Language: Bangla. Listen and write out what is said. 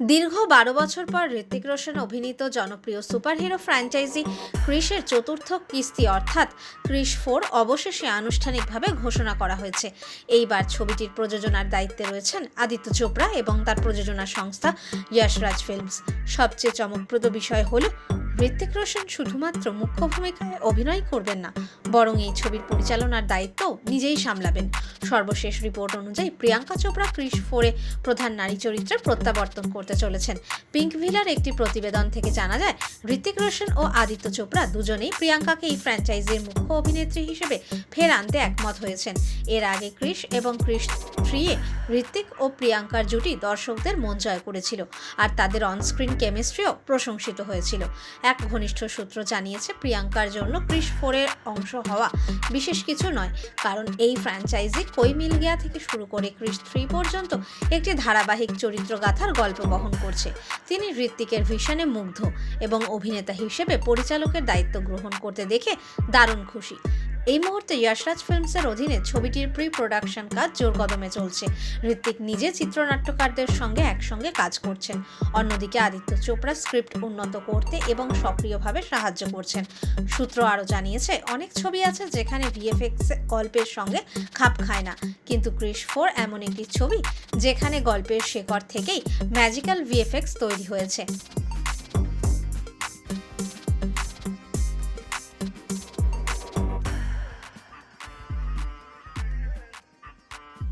দীর্ঘ বারো বছর পর ঋত্বিক রোশন অভিনীত জনপ্রিয় সুপারহিরো ফ্র্যাঞ্চাইজি ক্রিশের চতুর্থ কিস্তি অর্থাৎ ক্রিশ ফোর অবশেষে আনুষ্ঠানিকভাবে ঘোষণা করা হয়েছে। এইবার ছবিটির প্রযোজনার দায়িত্বে রয়েছেন আদিত্য চোপড়া এবং তার প্রযোজনা সংস্থা ইয়াশরাজ ফিল্মস। সবচেয়ে চমকপ্রদ বিষয় হল ঋত্বিক রোশন শুধুমাত্র মুখ্য ভূমিকায় অভিনয় করবেন না, বরং এই ছবির পরিচালনার দায়িত্ব নিজেই সামলাবেন। সর্বশেষ রিপোর্ট অনুযায়ী প্রিয়াঙ্কা চোপড়া ক্রিস ফোরে প্রধান নারী চরিত্রে প্রত্যাবর্তন করতে চলেছেন। পিঙ্ক ভিলার একটি প্রতিবেদন থেকে জানা যায় ঋত্বিক রোশন ও আদিত্য চোপড়া দুজনেই প্রিয়াঙ্কাকে এই ফ্র্যাঞ্চাইজির মুখ্য অভিনেত্রী হিসেবে ফের আনতে একমত হয়েছেন। এর আগে ক্রিস এবং ক্রিস থ্রিয়ে ঋত্বিক ও প্রিয়াঙ্কার জুটি দর্শকদের মন জয় করেছিল, আর তাদের অনস্ক্রিন কেমিস্ট্রিও প্রশংসিত হয়েছিল। এক ঘনিষ্ঠ সূত্র জানিয়েছে, প্রিয়াঙ্কার জন্য ক্রিস ফোরের অংশ হওয়া বিশেষ কিছু নয়, কারণ এই ফ্র্যাঞ্চাইজি কই মিল গিয়া থেকে শুরু করে ক্রিস থ্রি পর্যন্ত একটি ধারাবাহিক চরিত্রগাথার গল্প বহন করছে। তিনি ঋত্বিকের ভীষণে মুগ্ধ এবং অভিনেতা হিসেবে পরিচালকের দায়িত্ব গ্রহণ করতে দেখে দারুণ খুশি। এই মুহূর্তে ইয়াশরাজ ফিল্মসের অধীনে ছবিটির প্রি প্রোডাকশন কাজ জোর কদমে চলছে। ঋত্বিক নিজে চিত্রনাট্যকারদের সঙ্গে একসঙ্গে কাজ করছেন। অন্যদিকে আদিত্য চোপড়া স্ক্রিপ্ট উন্নত করতে এবং সক্রিয়ভাবে সাহায্য করছেন। সূত্র আরও জানিয়েছে, অনেক ছবি আছে যেখানে ভিএফএক্স গল্পের সঙ্গে খাপ খায় না। কিন্তু ক্রিস ফোর এমন একটি ছবি যেখানে গল্পের শেকড় থেকেই ম্যাজিক্যাল ভিএফএক্স তৈরি হয়েছে।